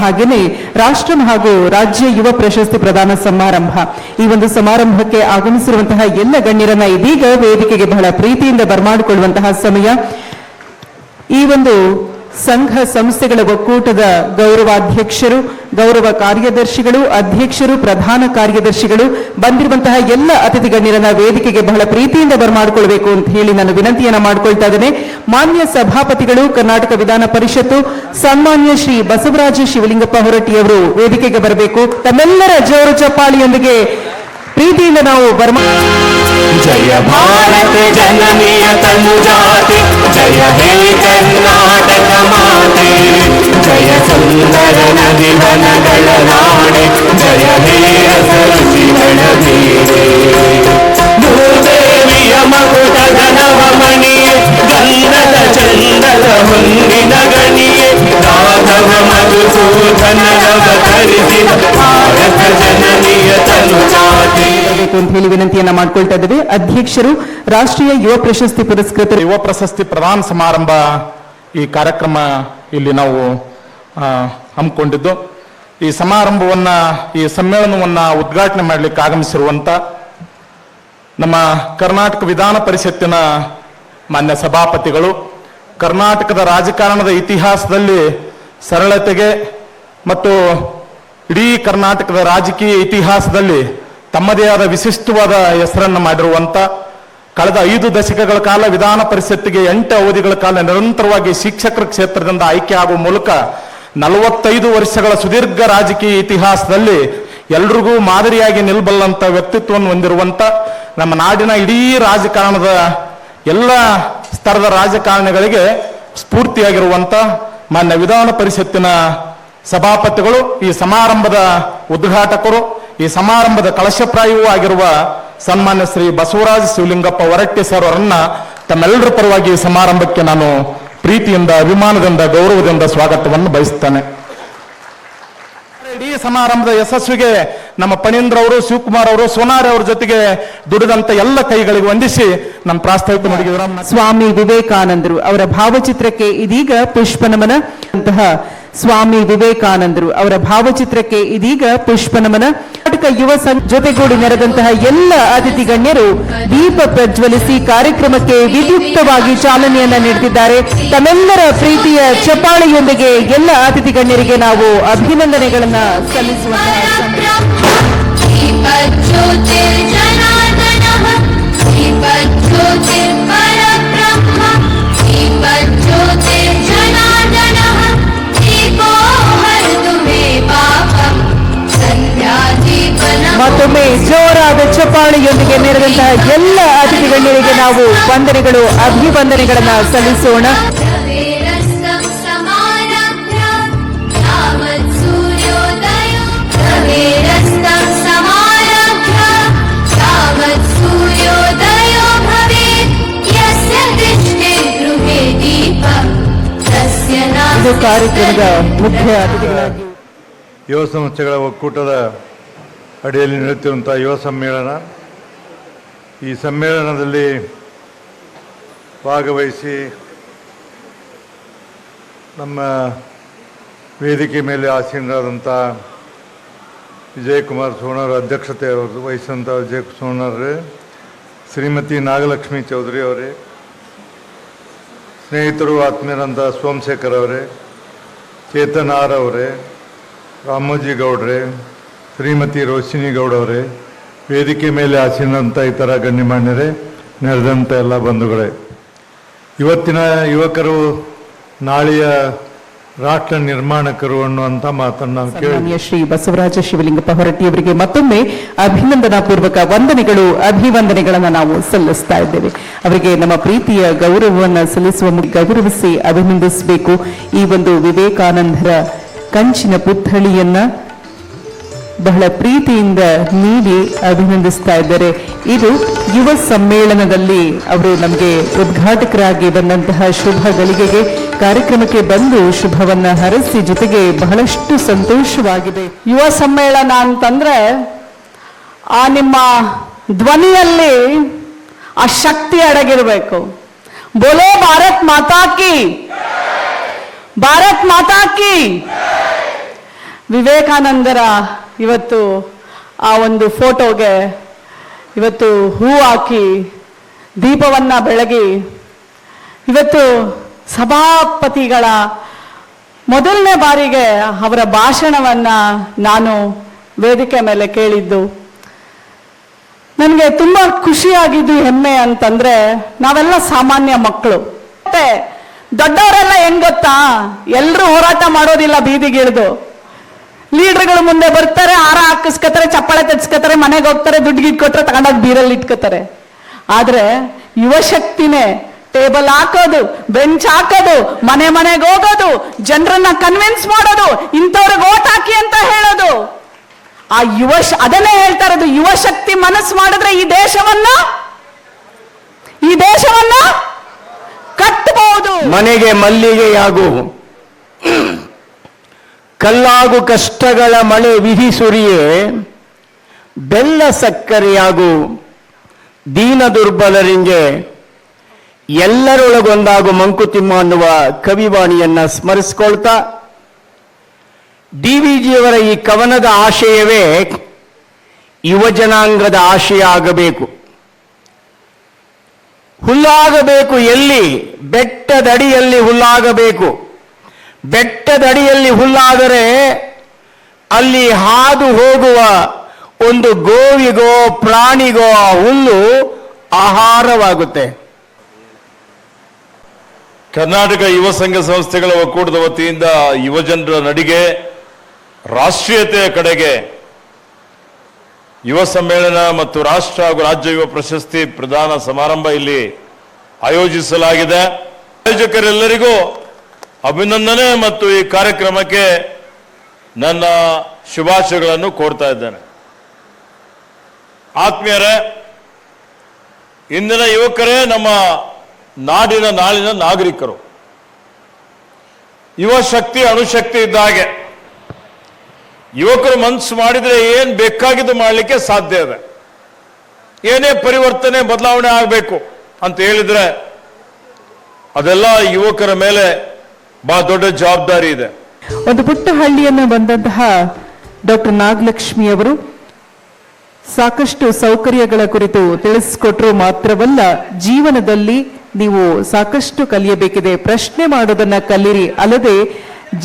ಹಾಗೆಯೇ ರಾಷ್ಟ್ರ ಹಾಗೂ ರಾಜ್ಯ ಯುವ ಪ್ರಶಸ್ತಿ ಪ್ರದಾನ ಸಮಾರಂಭ. ಈ ಒಂದು ಸಮಾರಂಭಕ್ಕೆ ಆಗಮಿಸಿರುವಂತಹ ಎಲ್ಲ ಗಣ್ಯರನ್ನ ಇದೀಗ ವೇದಿಕೆಗೆ ಬಹಳ ಪ್ರೀತಿಯಿಂದ ಬರಮಾಡಿಕೊಳ್ಳುವಂತಹ ಸಮಯ. ಈ ಒಂದು ಸಂಘ ಸಂಸ್ಥೆಗಳ ಒಕ್ಕೂಟದ ಗೌರವಾಧ್ಯಕ್ಷರು, ಗೌರವ ಕಾರ್ಯದರ್ಶಿಗಳು, ಅಧ್ಯಕ್ಷರು, ಪ್ರಧಾನ ಕಾರ್ಯದರ್ಶಿಗಳು, ಬಂದಿರುವಂತಹ ಎಲ್ಲ ಅತಿಥಿ ಗಣ್ಯರನ್ನ ವೇದಿಕೆಗೆ ಬಹಳ ಪ್ರೀತಿಯಿಂದ ಬರಮಾಡಿಕೊಳ್ಬೇಕು ಅಂತ ಹೇಳಿ ನಾನು ವಿನಂತಿಯನ್ನ ಮಾಡ್ಕೊಳ್ತಾ ಇದ್ದೇನೆ. ಮಾನ್ಯ ಸಭಾಪತಿಗಳು, ಕರ್ನಾಟಕ ವಿಧಾನ ಪರಿಷತ್ತು, ಸನ್ಮಾನ್ಯ ಶ್ರೀ ಬಸವರಾಜ ಶಿವಲಿಂಗಪ್ಪ ಹೊರಟ್ಟಿಯವರು ವೇದಿಕೆಗೆ ಬರಬೇಕು. ತಮ್ಮೆಲ್ಲರ ಜೋರು ಚಪ್ಪಾಳಿಯೊಂದಿಗೆ ಪ್ರೀತಿಯಿಂದ ನಾವು ಬರ್ಮಾ జయ భారత్ జననీయ తను జాతి జయ హే కర్ణాటక మాతే జయ సుందర నది వనగల నాడే జయ హే రసరుచిಗಳ ಬೇರೆ ಭೂದೇವಿಯ ಮಗುಟ ಘನವಮಣಿಯೇ ಗಂಧದ ಚಂದದ ಹೊಂದಿನ ಗಣಿಯೇ ರಾಘವ ಮಧುಸೂದನ ರವ ಧರಿಸಿದ ಭಾರತ ಜನನೀಯ ತನು ಜಾತಿ ಬೇಕು ಅಂತ ಹೇಳಿ ವಿನಂತಿಯನ್ನ ಮಾಡ್ಕೊಳ್ತಾ ಇದ್ದೇವೆ. ಅಧ್ಯಕ್ಷರು, ರಾಷ್ಟ್ರೀಯ ಯುವ ಪ್ರಶಸ್ತಿ ಪುರಸ್ಕೃತ ಯುವ ಪ್ರಶಸ್ತಿ ಪ್ರದಾನ ಸಮಾರಂಭ ಈ ಕಾರ್ಯಕ್ರಮ ಇಲ್ಲಿ ನಾವು ಹಮ್ಮಿಕೊಂಡಿದ್ದು. ಈ ಸಮಾರಂಭವನ್ನ, ಈ ಸಮ್ಮೇಳನವನ್ನ ಉದ್ಘಾಟನೆ ಮಾಡಲಿಕ್ಕೆ ಆಗಮಿಸಿರುವಂತ ನಮ್ಮ ಕರ್ನಾಟಕ ವಿಧಾನ ಪರಿಷತ್ತಿನ ಮಾನ್ಯ ಸಭಾಪತಿಗಳು, ಕರ್ನಾಟಕದ ರಾಜಕಾರಣದ ಇತಿಹಾಸದಲ್ಲಿ ಸರಳತೆಗೆ ಮತ್ತು ಇಡೀ ಕರ್ನಾಟಕದ ರಾಜಕೀಯ ಇತಿಹಾಸದಲ್ಲಿ ತಮ್ಮದೇ ಆದ ವಿಶಿಷ್ಟವಾದ ಹೆಸರನ್ನು ಮಾಡಿರುವಂತ ಕಳೆದ ಐದು ದಶಕಗಳ ಕಾಲ ವಿಧಾನ ಪರಿಷತ್ತಿಗೆ ಎಂಟು ಅವಧಿಗಳ ಕಾಲ ನಿರಂತರವಾಗಿ ಶಿಕ್ಷಕರ ಕ್ಷೇತ್ರದಿಂದ ಆಯ್ಕೆ ಆಗುವ ಮೂಲಕ ನಲವತ್ತೈದು ವರ್ಷಗಳ ಸುದೀರ್ಘ ರಾಜಕೀಯ ಇತಿಹಾಸದಲ್ಲಿ ಎಲ್ರಿಗೂ ಮಾದರಿಯಾಗಿ ನಿಲ್ಬಲ್ಲಂತ ವ್ಯಕ್ತಿತ್ವವನ್ನು ಹೊಂದಿರುವಂತ ನಮ್ಮ ನಾಡಿನ ಇಡೀ ರಾಜಕಾರಣದ ಎಲ್ಲ ಸ್ತರದ ರಾಜಕಾರಣಿಗಳಿಗೆ ಸ್ಫೂರ್ತಿಯಾಗಿರುವಂತ ಮಾನ್ಯ ವಿಧಾನ ಪರಿಷತ್ತಿನ ಸಭಾಪತಿಗಳು, ಈ ಸಮಾರಂಭದ ಉದ್ಘಾಟಕರು ಈ ಸಮಾರಂಭದ ಕಳಶಪ್ರಾಯವೂ ಆಗಿರುವ ಸನ್ಮಾನ್ಯ ಶ್ರೀ ಬಸವರಾಜ ಶಿವಲಿಂಗಪ್ಪ ಹೊರಟ್ಟಿ ಸರ್ ಅವರನ್ನ ತಮ್ಮೆಲ್ಲರ ಪರವಾಗಿ ಈ ಸಮಾರಂಭಕ್ಕೆ ನಾನು ಪ್ರೀತಿಯಿಂದ, ಅಭಿಮಾನದಿಂದ, ಗೌರವದಿಂದ ಸ್ವಾಗತವನ್ನು ಬಯಸುತ್ತೇನೆ. ಇಡೀ ಸಮಾರಂಭದ ಯಶಸ್ವಿಗೆ ನಮ್ಮ ಪಣೀಂದ್ರ ಅವರು, ಶಿವಕುಮಾರ್ ಅವರು, ಸೋನಾರ್ ಅವರ ಜೊತೆಗೆ ದುಡಿದಂತ ಎಲ್ಲ ಕೈಗಳಿಗೆ ವಂದಿಸಿ ನಮ್ಮ ಪ್ರಾಸ್ತಾವಿಕ ಮಾಡಿದ್ರು ಸ್ವಾಮಿ ವಿವೇಕಾನಂದರು ಅವರ ಭಾವಚಿತ್ರಕ್ಕೆ ಇದೀಗ ಪುಷ್ಪ ನಮನ ಸ್ವಾಮಿ ವಿವೇಕಾನಂದರು ಅವರ ಭಾವಚಿತ್ರಕ್ಕೆ ಇದೀಗ ಪುಷ್ಪನಮನ ಕರ್ನಾಟಕ ಯುವ ಸಂಘ ಜೊತೆಗೂಡಿ ನೆರೆದಂತಹ ಎಲ್ಲ ಅತಿಥಿ ಗಣ್ಯರು ದೀಪ ಪ್ರಜ್ವಲಿಸಿ ಕಾರ್ಯಕ್ರಮಕ್ಕೆ ವಿದ್ಯುಕ್ತವಾಗಿ ಚಾಲನೆಯನ್ನ ನೀಡುತ್ತಿದ್ದಾರೆ. ತಮ್ಮೆಲ್ಲರ ಪ್ರೀತಿಯ ಚಪಾಳಿಯೊಂದಿಗೆ ಎಲ್ಲ ಅತಿಥಿ ಗಣ್ಯರಿಗೆ ನಾವು ಅಭಿನಂದನೆಗಳನ್ನ ಸಲ್ಲಿಸುವಂತಹ ದೀಪಾವಳಿಯೊಂದಿಗೆ ನೆರೆದಂತಹ ಎಲ್ಲ ಅತಿಥಿಗಣ್ಯರಿಗೆ ನಾವು ವಂದನೆಗಳು, ಅಭಿವಂದನೆಗಳನ್ನು ಸಲ್ಲಿಸೋಣ. ಇದು ಮುಖ್ಯ ಯುವ ಸಂಸ್ಥೆಗಳ ಒಕ್ಕೂಟದ ಅಡಿಯಲ್ಲಿ ನಡೆಯುತ್ತಿರುವಂತಹ ಯುವ ಸಮ್ಮೇಳನ ಈ ಸಮ್ಮೇಳನದಲ್ಲಿ ಭಾಗವಹಿಸಿ ನಮ್ಮ ವೇದಿಕೆ ಮೇಲೆ ಆಸೀನರಾದಂಥ ವಿಜಯಕುಮಾರ್ ಸೋಣರ ಅಧ್ಯಕ್ಷತೆ ಅವರು ವಹಿಸಿದಂಥ ವಿಜಯ ಸೋಣರೇ ಶ್ರೀಮತಿ ನಾಗಲಕ್ಷ್ಮಿ ಚೌಧರಿ ಅವರೇ, ಸ್ನೇಹಿತರು ಆತ್ಮೀಯರಂಥ ಸೋಮಶೇಖರ್ ಅವರೇ, ಚೇತನ್ ಆರ್ ಅವರೇ, ರಾಮೋಜಿ ಗೌಡ್ರೆ, ಶ್ರೀಮತಿ ರೋಶಿನಿ ಗೌಡ್ ಅವರೇ ವೇದಿಕೆ ಮೇಲೆ ಆಸೀನಂತ ಇತರ ಗಣ್ಯಮಾನ್ಯರೇ ನೆರೆದಂಥ ಎಲ್ಲ ಬಂಧುಗಳೇ. ಇವತ್ತಿನ ಯುವಕರು ನಾಳೆಯ ರಾಷ್ಟ್ರ ನಿರ್ಮಾಣಕರು ಅನ್ನುವಂಥ ಮಾತನ್ನು ಕೇಳಿ ಶ್ರೀ ಬಸವರಾಜ ಶಿವಲಿಂಗಪ್ಪ ಹೊರಟ್ಟಿಯವರಿಗೆ ಮತ್ತೊಮ್ಮೆ ಅಭಿನಂದನಾ ಪೂರ್ವಕ ವಂದನೆಗಳು ಅಭಿವಂದನೆಗಳನ್ನು ನಾವು ಸಲ್ಲಿಸ್ತಾ ಇದ್ದೇವೆ. ಅವರಿಗೆ ನಮ್ಮ ಪ್ರೀತಿಯ ಗೌರವವನ್ನು ಸಲ್ಲಿಸುವ ಗೌರವಿಸಿ ಅಭಿನಂದಿಸಬೇಕು. ಈ ಒಂದು ವಿವೇಕಾನಂದರ ಕಂಚಿನ ಪುತ್ಥಳಿಯನ್ನ ಬಹಳ ಪ್ರೀತಿಯಿಂದ ನೀಡಿ ಅಭಿನಂದಿಸ್ತಾ ಇದ್ದಾರೆ. ಇದು ಯುವ ಸಮ್ಮೇಳನದಲ್ಲಿ ಅವರು ನಮಗೆ ಉದ್ಘಾಟಕರಾಗಿ ಬಂದಂತಹ ಶುಭ ಗಳಿಗೆಗೆ ಕಾರ್ಯಕ್ರಮಕ್ಕೆ ಬಂದು ಶುಭವನ್ನ ಹರಸಿ ಜೊತೆಗೆ ಬಹಳಷ್ಟು ಸಂತೋಷವಾಗಿದೆ. ಯುವ ಸಮ್ಮೇಳನ ಅಂತಂದ್ರೆ ಆ ನಿಮ್ಮ ಧ್ವನಿಯಲ್ಲಿ ಆ ಶಕ್ತಿ ಅಡಗಿರಬೇಕು. ಬೋಲೋ ಭಾರತ್ ಮಾತಾಕಿ ಭಾರತ್ ಮಾತಾ ಕಿ. ವಿವೇಕಾನಂದರ ಇವತ್ತು ಆ ಒಂದು ಫೋಟೋಗೆ ಇವತ್ತು ಹೂ ಹಾಕಿ ದೀಪವನ್ನ ಬೆಳಗಿ ಇವತ್ತು ಸಭಾಪತಿಗಳ ಮೊದಲನೇ ಬಾರಿಗೆ ಅವರ ಭಾಷಣವನ್ನ ನಾನು ವೇದಿಕೆ ಮೇಲೆ ಕೇಳಿದ್ದು. ನನಗೆ ತುಂಬ ಖುಷಿಯಾಗಿದ್ದು ಹೆಮ್ಮೆ ಅಂತಂದ್ರೆ ನಾವೆಲ್ಲ ಸಾಮಾನ್ಯ ಮಕ್ಕಳು. ಮತ್ತೆ ದೊಡ್ಡವರೆಲ್ಲ ಹೆಂಗ್ ಗೊತ್ತಾ? ಎಲ್ಲರೂ ಹೋರಾಟ ಮಾಡೋದಿಲ್ಲ ಬೀದಿಗಿಳಿದು. ಲೀಡರ್ಗಳು ಮುಂದೆ ಬರ್ತಾರೆ, ಹಾರ ಹಾಕಿಸ್ಕೊತಾರೆ, ಚಪ್ಪಾಳೆ ತಚ್ಕೋತಾರೆ ಮನೆಗೆ ಹೋಗ್ತಾರೆ, ದುಡ್ಡು ಗಿಡ್ ಕೊಟ್ರೆ ತಗೊಂಡೋಗಿ ಬೀರಲ್ಲಿ ಇಟ್ಕೋತಾರೆ. ಆದ್ರೆ ಯುವ ಶಕ್ತಿನೇ ಟೇಬಲ್ ಹಾಕೋದು, ಬೆಂಚ್ ಹಾಕೋದು, ಮನೆ ಮನೆಗೆ ಹೋಗೋದು, ಜನರನ್ನ ಕನ್ವಿನ್ಸ್ ಮಾಡೋದು, ಇಂಥವ್ರಿಗೆ ಓಟ್ ಹಾಕಿ ಅಂತ ಹೇಳೋದು. ಆ ಯುವ ಅದನ್ನೇ ಹೇಳ್ತಾ ಇರೋದು, ಯುವ ಶಕ್ತಿ ಮನಸ್ಸು ಮಾಡಿದ್ರೆ ಈ ದೇಶವನ್ನ ಈ ದೇಶವನ್ನ ಕಟ್ಟಬಹುದು ಮನೆಗೆ ಮಲ್ಲಿಗೆಯಾಗು. ಕಲ್ಲಾಗು ಕಷ್ಟಗಳ ಮಳೆ ವಿಧಿ ಸುರಿಯೇ ಬೆಲ್ಲ ಸಕ್ಕರೆಯಾಗು ದೀನ ದುರ್ಬಲರಿಂಗೆ, ಎಲ್ಲರೊಳಗೊಂದಾಗು ಮಂಕುತಿಮ್ಮ ಅನ್ನುವ ಕವಿವಾಣಿಯನ್ನ ಸ್ಮರಿಸ್ಕೊಳ್ತಾ, ಡಿ ವಿ ಜಿಯವರ ಈ ಕವನದ ಆಶಯವೇ ಯುವ ಜನಾಂಗದ ಆಶಯ ಆಗಬೇಕು ಹುಲ್ಲಾಗಬೇಕು ಎಲ್ಲಿ, ಬೆಟ್ಟದಡಿಯಲ್ಲಿ ಹುಲ್ಲಾಗಬೇಕು. ಬೆಟ್ಟದಡಿಯಲ್ಲಿ ಹುಲ್ಲಾದರೆ ಅಲ್ಲಿ ಹಾದು ಹೋಗುವ ಒಂದು ಗೋವಿಗೋ ಪ್ರಾಣಿಗೋ ಆ ಹುಲ್ಲು ಆಹಾರವಾಗುತ್ತೆ. ಕರ್ನಾಟಕ ಯುವ ಸಂಘ ಸಂಸ್ಥೆಗಳ ಒಕ್ಕೂಟದ ವತಿಯಿಂದ ಯುವಜನರ ನಡಿಗೆ, ರಾಷ್ಟ್ರೀಯತೆಯ ಕಡೆಗೆ ಯುವ ಸಮ್ಮೇಳನ ಮತ್ತು ರಾಷ್ಟ್ರ ಹಾಗೂ ರಾಜ್ಯ ಯುವ ಪ್ರಶಸ್ತಿ ಪ್ರದಾನ ಸಮಾರಂಭ ಇಲ್ಲಿ ಆಯೋಜಿಸಲಾಗಿದೆ. ಆಯೋಜಕರೆಲ್ಲರಿಗೂ ಅಭಿನಂದನೆ ಮತ್ತು ಈ ಕಾರ್ಯಕ್ರಮಕ್ಕೆ ನನ್ನ ಶುಭಾಶಯಗಳನ್ನು ಕೋರ್ತಾ ಇದ್ದೇನೆ. ಆತ್ಮೀಯರೇ, ಇಂದಿನ ಯುವಕರೇ, ನಮ್ಮ ನಾಡಿನ ನಾಳಿನ ನಾಗರಿಕರು. ಯುವ ಶಕ್ತಿ ಅಣುಶಕ್ತಿ ಇದ್ದ ಹಾಗೆ, ಯುವಕರು ಮನಸ್ಸು ಮಾಡಿದರೆ ಏನು ಬೇಕಾಗಿದ್ದು ಮಾಡಲಿಕ್ಕೆ ಸಾಧ್ಯ ಇದೆ. ಏನೇ ಪರಿವರ್ತನೆ, ಬದಲಾವಣೆ ಆಗಬೇಕು ಅಂತ ಹೇಳಿದ್ರೆ, ಅದೆಲ್ಲ ಯುವಕರ ಮೇಲೆ ಬಹಳ ದೊಡ್ಡ ಜವಾಬ್ದಾರಿ ಇದೆ. ಒಂದು ಪುಟ್ಟ ಹಳ್ಳಿಯನ್ನು ಬಂದಂತಹ ಡಾಕ್ಟರ್ ನಾಗಲಕ್ಷ್ಮಿ ಅವರು ಸಾಕಷ್ಟು ಸೌಕರ್ಯಗಳ ಕುರಿತು ತಿಳಿಸ್ಕೊಟ್ರು ಮಾತ್ರವಲ್ಲ, ಜೀವನದಲ್ಲಿ ನೀವು ಸಾಕಷ್ಟು ಕಲಿಯಬೇಕಿದೆ. ಪ್ರಶ್ನೆ ಮಾಡೋದನ್ನ ಕಲಿರಿ. ಅಲ್ಲದೆ,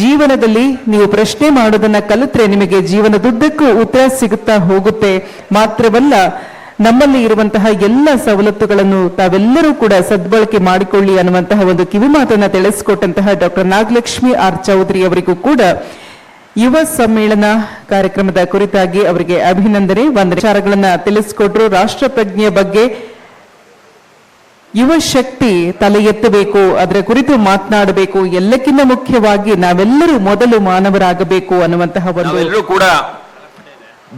ಜೀವನದಲ್ಲಿ ನೀವು ಪ್ರಶ್ನೆ ಮಾಡೋದನ್ನ ಕಲಿತ್ರೆ ನಿಮಗೆ ಜೀವನದುದ್ದಕ್ಕೂ ಉತ್ತರ ಸಿಗುತ್ತಾ ಹೋಗುತ್ತೆ. ಮಾತ್ರವಲ್ಲ ನಮ್ಮಲ್ಲಿ ಇರುವಂತಹ ಎಲ್ಲ ಸವಲತ್ತುಗಳನ್ನು ತಾವೆಲ್ಲರೂ ಕೂಡ ಸದ್ಬಳಕೆ ಮಾಡಿಕೊಳ್ಳಿ ಅನ್ನುವಂತಹ ಒಂದು ಕಿವಿಮಾತನ್ನ ತಿಳಿಸಿಕೊಟ್ಟಂತಹ ಡಾಕ್ಟರ್ ನಾಗಲಕ್ಷ್ಮಿ ಆರ್ ಚೌಧರಿ ಅವರಿಗೂ ಕೂಡ ಯುವ ಸಮ್ಮೇಳನ ಕಾರ್ಯಕ್ರಮದ ಕುರಿತಾಗಿ ಅವರಿಗೆ ಅಭಿನಂದನೆ. ಒಂದು ವಿಚಾರಗಳನ್ನ ತಿಳಿಸಿಕೊಟ್ರು. ರಾಷ್ಟ್ರ ಪ್ರಜ್ಞೆಯ ಬಗ್ಗೆ ಯುವ ಶಕ್ತಿ ತಲೆ ಎತ್ತಬೇಕು, ಅದರ ಕುರಿತು ಮಾತನಾಡಬೇಕು. ಎಲ್ಲಕ್ಕಿಂತ ಮುಖ್ಯವಾಗಿ ನಾವೆಲ್ಲರೂ ಮೊದಲು ಮಾನವರಾಗಬೇಕು ಅನ್ನುವಂತಹ ಒಂದು ಕೂಡ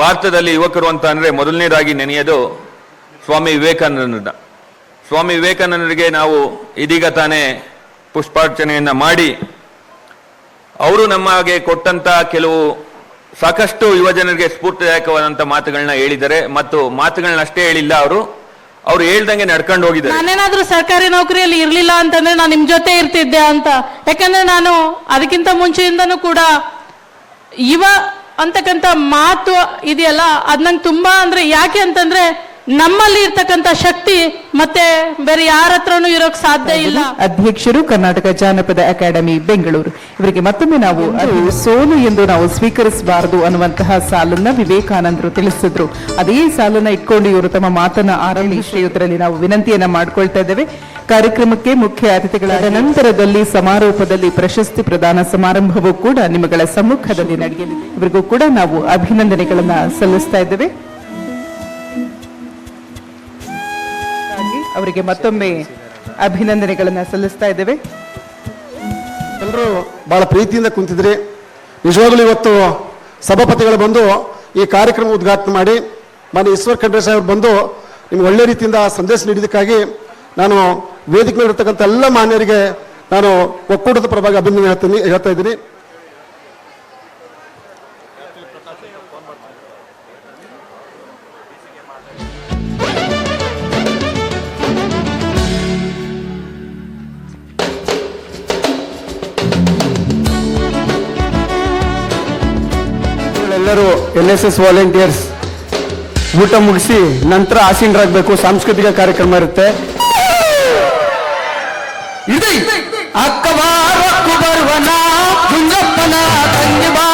ಭಾರತದಲ್ಲಿ ಯುವಕರು ಅಂತ ಅಂದರೆ ಮೊದಲನೇದಾಗಿ ನೆನೆಯೋದು ಸ್ವಾಮಿ ವಿವೇಕಾನಂದನ. ಸ್ವಾಮಿ ವಿವೇಕಾನಂದರಿಗೆ ನಾವು ಇದೀಗ ತಾನೇ ಪುಷ್ಪಾರ್ಚನೆಯನ್ನು ಮಾಡಿ, ಅವರು ನಮಗೆ ಕೊಟ್ಟಂತ ಕೆಲವು ಸಾಕಷ್ಟು ಯುವಜನರಿಗೆ ಸ್ಫೂರ್ತಿದಾಯಕವಾದಂಥ ಮಾತುಗಳನ್ನ ಹೇಳಿದ್ದಾರೆ. ಮತ್ತು ಮಾತುಗಳನ್ನ ಅಷ್ಟೇ ಹೇಳಿಲ್ಲ ಅವರು, ಅವ್ರು ಹೇಳ್ದಂಗೆ ನಡ್ಕೊಂಡು ಹೋಗಿದ್ದಾರೆ. ನಾನೇನಾದ್ರೂ ಸರ್ಕಾರಿ ನೌಕರಿಯಲ್ಲಿ ಇರಲಿಲ್ಲ ಅಂತಂದ್ರೆ ನಾನು ನಿಮ್ ಜೊತೆ ಇರ್ತಿದ್ದೆ ಅಂತ. ಯಾಕಂದ್ರೆ ನಾನು ಅದಕ್ಕಿಂತ ಮುಂಚೆಯಿಂದನೂ ಕೂಡ ಯುವ ಅಂತಕ್ಕಂಥ ಮಾತು ಇದೆಯಲ್ಲ? ಅದು ನಂಗೆ ತುಂಬಾ ಅಂದ್ರೆ ಯಾಕೆ ಅಂತಂದ್ರೆ ನಮ್ಮಲ್ಲಿ ಇರ್ತಕ್ಕಂಥ ಶಕ್ತಿ ಮತ್ತೆ ಬೇರೆ ಯಾರ ಹತ್ರನೂ ಇರೋಕ್ ಸಾಧ್ಯ ಇಲ್ಲ. ಅಧ್ಯಕ್ಷರು ಕರ್ನಾಟಕ ಜಾನಪದ ಅಕಾಡೆಮಿ ಬೆಂಗಳೂರು. ಇವರಿಗೆ ಮತ್ತೊಮ್ಮೆ ನಾವು ಸೋಲು ಎಂದು ನಾವು ಸ್ವೀಕರಿಸಬಾರದು ಅನ್ನುವಂತಹ ಸಾಲನ್ನ ವಿವೇಕಾನಂದರು ತಿಳಿಸಿದ್ರು. ಅದೇ ಸಾಲನ್ನ ಇಟ್ಕೊಂಡು ಇವರು ತಮ್ಮ ಮಾತನ್ನ ಆರಂಭ ಶ್ರೀಯುತರಲ್ಲಿ ನಾವು ವಿನಂತಿಯನ್ನ ಮಾಡ್ಕೊಳ್ತಾ ಇದ್ದೇವೆ. ಕಾರ್ಯಕ್ರಮಕ್ಕೆ ಮುಖ್ಯ ಅತಿಥಿಗಳಾದ ನಂತರದಲ್ಲಿ ಸಮಾರೋಪದಲ್ಲಿ ಪ್ರಶಸ್ತಿ ಪ್ರದಾನ ಸಮಾರಂಭವೂ ಕೂಡ ನಿಮ್ಮಗಳ ಸಮ್ಮುಖದಲ್ಲಿ ನಡೆಯಲಿದೆ. ಇವರಿಗೂ ಕೂಡ ನಾವು ಅಭಿನಂದನೆಗಳನ್ನ ಸಲ್ಲಿಸ್ತಾ ಇದ್ದೇವೆ. ಅವರಿಗೆ ಮತ್ತೊಮ್ಮೆ ಅಭಿನಂದನೆಗಳನ್ನು ಸಲ್ಲಿಸ್ತಾ ಇದ್ದೇವೆ. ಎಲ್ಲರೂ ಬಹಳ ಪ್ರೀತಿಯಿಂದ ಕುಂತಿದ್ರಿ. ನಿಜವಾಗ್ಲೂ ಇವತ್ತು ಸಭಾಪತಿಗಳು ಬಂದು ಈ ಕಾರ್ಯಕ್ರಮ ಉದ್ಘಾಟನೆ ಮಾಡಿ, ಮಾನ್ಯ ಈಶ್ವರ್ ಖಂಡ್ರೆ ಸಾಹೇಬ್ ಬಂದು ನಿಮ್ಗೆ ಒಳ್ಳೆ ರೀತಿಯಿಂದ ಸಂದೇಶ ನೀಡಿದ್ದಕ್ಕಾಗಿ ನಾನು ವೇದಿಕೆ ಮೇಲಿರ್ತಕ್ಕಂಥ ಎಲ್ಲ ಮಾನ್ಯರಿಗೆ ನಾನು ಒಕ್ಕೂಟದ ಪರವಾಗಿ ಅಭಿನಂದನೆ ಹೇಳ್ತೀನಿ, ಹೇಳ್ತಾ ಇದ್ದೀನಿ. ಎಸ್ ಎಸ್ ವಾಲಂಟಿಯರ್ಸ್ ಊಟ ಮುಗಿಸಿ ನಂತರ ಆಸೀನರಾಗಬೇಕು ಸಾಂಸ್ಕೃತಿಕ ಕಾರ್ಯಕ್ರಮ ಇರುತ್ತೆ. ಅಕ್ಕವಾರಕ್ಕೂ ಬರುವನ ತಂಗಿ ಬಾ.